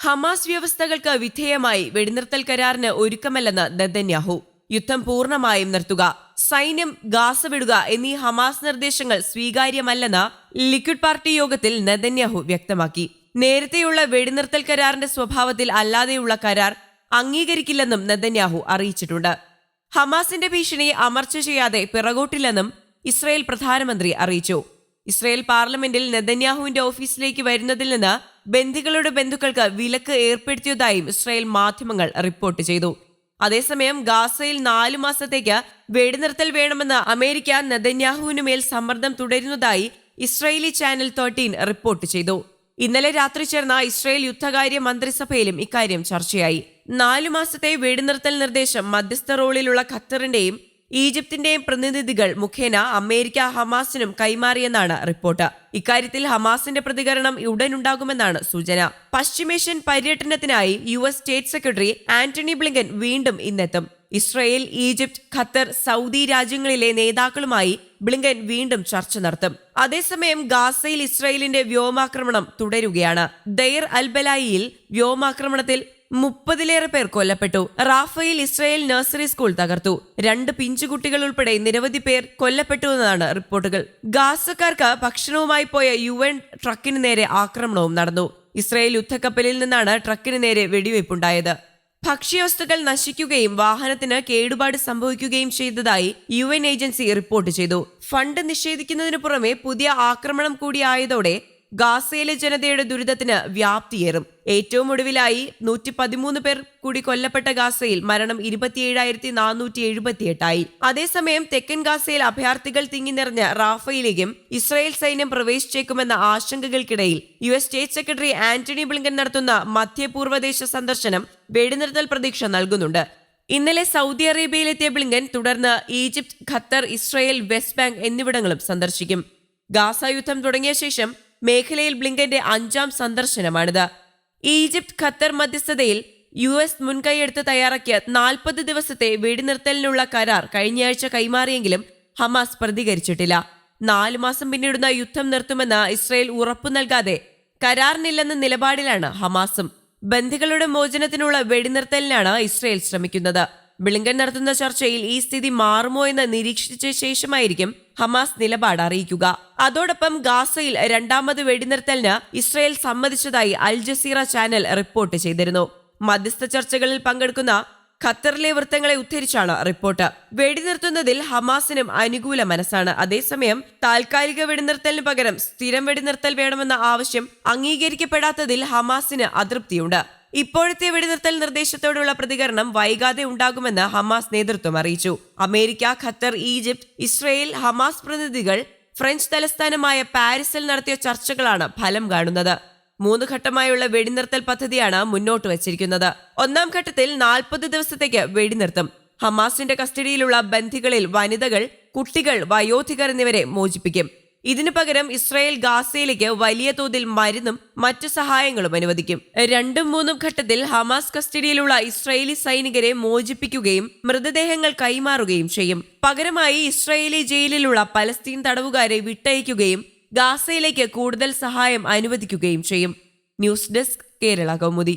Hamas വ്യവസ്ഥകൾക്ക് വിധേയമായി വെടിനിർത്തൽ കരാറിന് ഒരുക്കമല്ലെന്ന് നെതന്യാഹു. യുദ്ധം പൂർണമായും നിർത്തുക സൈന്യം ഗാസ വിടുക എന്നീ ഹമാസ് നിർദ്ദേശങ്ങൾ സ്വീകാര്യമല്ലെന്ന് ലിക്വിഡ് പാർട്ടി യോഗത്തിൽ നെതന്യാഹു വ്യക്തമാക്കി. നേരത്തെയുള്ള വെടിനിർത്തൽ കരാറിന്റെ സ്വഭാവത്തിൽ അല്ലാതെയുള്ള കരാർ അംഗീകരിക്കില്ലെന്നും നെതന്യാഹു അറിയിച്ചിട്ടുണ്ട്. ഹമാസിന്റെ ഭീഷണിയെ അമർച്ച ചെയ്യാതെ പിറകോട്ടില്ലെന്നും ഇസ്രായേൽ പ്രധാനമന്ത്രി അറിയിച്ചു. ഇസ്രായേൽ പാർലമെന്റിൽ നെതന്യാഹുവിന്റെ ഓഫീസിലേക്ക് വരുന്നതിൽ നിന്ന് ബന്ധുക്കളുടെ ബന്ധുക്കൾക്ക് വിലക്ക് ഏർപ്പെടുത്തിയതായും ഇസ്രയേൽ മാധ്യമങ്ങൾ റിപ്പോർട്ട് ചെയ്തു. അതേസമയം ഗാസയിൽ നാലു മാസത്തേക്ക് വെടിനിർത്തൽ വേണമെന്ന് അമേരിക്ക നെതന്യാഹുവിനു മേൽ സമ്മർദ്ദം തുടരുന്നതായി ഇസ്രയേലി ചാനൽ തേർട്ടീൻ റിപ്പോർട്ട് ചെയ്തു. ഇന്നലെ രാത്രി ചേർന്ന ഇസ്രയേൽ യുദ്ധകാര്യ മന്ത്രിസഭയിലും ഇക്കാര്യം ചർച്ചയായി. നാലു മാസത്തെ വെടിനിർത്തൽ നിർദ്ദേശം മധ്യസ്ഥ റോളിലുള്ള ഖത്തറിന്റെയും ഈജിപ്തിന്റെയും പ്രതിനിധികൾ മുഖേന അമേരിക്ക ഹമാസിനും കൈമാറിയെന്നാണ് റിപ്പോർട്ട്. ഇക്കാര്യത്തിൽ ഹമാസിന്റെ പ്രതികരണം ഉടനുണ്ടാകുമെന്നാണ് സൂചന. പശ്ചിമേഷ്യൻ പര്യടനത്തിനായി U S state secretary Antony Blinken വീണ്ടും ഇന്നെത്തും. ഇസ്രയേൽ ഈജിപ്ത് ഖത്തർ സൗദി രാജ്യങ്ങളിലെ നേതാക്കളുമായി ബ്ലിങ്കൻ വീണ്ടും ചർച്ച നടത്തും. അതേസമയം ഗാസയിൽ ഇസ്രയേലിന്റെ വ്യോമാക്രമണം തുടരുകയാണ്. ദയർ അൽബലായിയിൽ വ്യോമാക്രമണത്തിൽ മുപ്പതിലേറെ പേർ കൊല്ലപ്പെട്ടു. റാഫയിൽ ഇസ്രായേൽ നഴ്സറി സ്കൂൾ തകർത്തു. രണ്ട് പിഞ്ചുകുട്ടികൾ ഉൾപ്പെടെ നിരവധി പേർ കൊല്ലപ്പെട്ടു എന്നതാണ് റിപ്പോർട്ടുകൾ. ഗാസക്കാർക്ക് ഭക്ഷണവുമായി പോയ യു എൻ ട്രക്കിന് നേരെ ആക്രമണവും നടന്നു. ഇസ്രായേൽ യുദ്ധക്കപ്പലിൽ നിന്നാണ് ട്രക്കിന് നേരെ വെടിവയ്പുണ്ടായത്. ഭക്ഷ്യവസ്തുക്കൾ നശിക്കുകയും വാഹനത്തിന് കേടുപാട് സംഭവിക്കുകയും ചെയ്തതായി യു ഏജൻസി റിപ്പോർട്ട് ചെയ്തു. ഫണ്ട് നിഷേധിക്കുന്നതിനു പുറമെ പുതിയ ആക്രമണം കൂടിയായതോടെ ഗാസയിലെ ജനതയുടെ ദുരിതത്തിന് വ്യാപ്തിയേറും. ഏറ്റവും ഒടുവിലായി നൂറ്റി പതിമൂന്ന് പേർ കൂടി കൊല്ലപ്പെട്ട ഗാസയിൽ മരണം ഇരുപത്തിയേഴായിരത്തി നാനൂറ്റി എഴുപത്തിയെട്ടായി അതേസമയം തെക്കൻ ഗാസയിൽ അഭയാർത്ഥികൾ തിങ്ങി നിറഞ്ഞ റാഫയിലേക്കും ഇസ്രായേൽ സൈന്യം പ്രവേശിച്ചേക്കുമെന്ന ആശങ്കകൾക്കിടയിൽ U S state secretary Antony Blinken നടത്തുന്ന മധ്യപൂർവദേശ സന്ദർശനം വെടിനിർത്തൽ പ്രതീക്ഷ നൽകുന്നുണ്ട്. ഇന്നലെ സൗദി അറേബ്യയിലെത്തിയ ബ്ലിങ്കൻ തുടർന്ന് Egypt Qatar Israel West Bank എന്നിവിടങ്ങളും സന്ദർശിക്കും. ഗാസ യുദ്ധം തുടങ്ങിയ ശേഷം മേഖലയിൽ ബ്ലിങ്കന്റെ അഞ്ചാം സന്ദർശനമാണിത്. ഈജിപ്ത് ഖത്തർ മധ്യസ്ഥതയിൽ യു എസ് മുൻകൈയെടുത്ത് തയ്യാറാക്കിയ നാൽപ്പത് ദിവസത്തെ വെടിനിർത്തലിനുള്ള കരാർ കഴിഞ്ഞയാഴ്ച കൈമാറിയെങ്കിലും ഹമാസ് പ്രതികരിച്ചിട്ടില്ല. നാലു മാസം പിന്നിടുന്ന യുദ്ധം നിർത്തുമെന്ന് ഇസ്രയേൽ ഉറപ്പു നൽകാതെ കരാറിനില്ലെന്ന നിലപാടിലാണ് ഹമാസും. ബന്ധികളുടെ മോചനത്തിനുള്ള വെടിനിർത്തലിനാണ് ഇസ്രയേൽ ശ്രമിക്കുന്നത്. ബ്ലിങ്കൻ നടത്തുന്ന ചർച്ചയിൽ ഈ സ്ഥിതി മാറുമോ എന്ന് നിരീക്ഷിച്ച ശേഷമായിരിക്കും ഹമാസ് നിലപാട് അറിയിക്കുക. അതോടൊപ്പം ഗാസയിൽ രണ്ടാമത് വെടിനിർത്തലിന് ഇസ്രയേൽ സമ്മതിച്ചതായി അൽ ജസീറ ചാനൽ റിപ്പോർട്ട് ചെയ്തിരുന്നു. മധ്യസ്ഥ ചർച്ചകളിൽ പങ്കെടുക്കുന്ന ഖത്തറിലെ വൃത്തങ്ങളെ ഉദ്ധരിച്ചാണ് റിപ്പോർട്ട്. വെടിനിർത്തുന്നതിൽ ഹമാസിനും അനുകൂല മനസ്സാണ്. അതേസമയം താൽക്കാലിക വെടിനിർത്തലിന് പകരം സ്ഥിരം വെടിനിർത്തൽ വേണമെന്ന ആവശ്യം അംഗീകരിക്കപ്പെടാത്തതിൽ ഹമാസിന് അതൃപ്തിയുണ്ട്. ഇപ്പോഴത്തെ വെടിനിർത്തൽ നിർദ്ദേശത്തോടുള്ള പ്രതികരണം വൈകാതെ ഉണ്ടാകുമെന്ന് ഹമാസ് നേതൃത്വം അറിയിച്ചു. America Qatar Egypt Israel Hamas പ്രതിനിധികൾ ഫ്രഞ്ച് തലസ്ഥാനമായ പാരീസിൽ നടത്തിയ ചർച്ചകളാണ് ഫലം കാണുന്നത്. മൂന്ന് ഘട്ടമായുള്ള വെടിനിർത്തൽ പദ്ധതിയാണ് മുന്നോട്ട് വച്ചിരിക്കുന്നത്. ഒന്നാം ഘട്ടത്തിൽ നാൽപ്പത് ദിവസത്തേക്ക് വെടിനിർത്തും. ഹമാസിന്റെ കസ്റ്റഡിയിലുള്ള ബന്ധികളിൽ വനിതകൾ കുട്ടികൾ വയോധികർ എന്നിവരെ മോചിപ്പിക്കും. ഇതിനു പകരം ഇസ്രായേൽ ഗാസയിലേക്ക് വലിയ തോതിൽ മരുന്നും മറ്റു സഹായങ്ങളും അനുവദിക്കും. രണ്ടും മൂന്നും ഘട്ടത്തിൽ ഹമാസ് കസ്റ്റഡിയിലുള്ള ഇസ്രായേലി സൈനികരെ മോചിപ്പിക്കുകയും മൃതദേഹങ്ങൾ കൈമാറുകയും ചെയ്യും. പകരമായി ഇസ്രായേലി ജയിലിലുള്ള പലസ്തീൻ തടവുകാരെ വിട്ടയക്കുകയും ഗാസയിലേക്ക് കൂടുതൽ സഹായം അനുവദിക്കുകയും ചെയ്യും. News desk Kerala Kaumudi.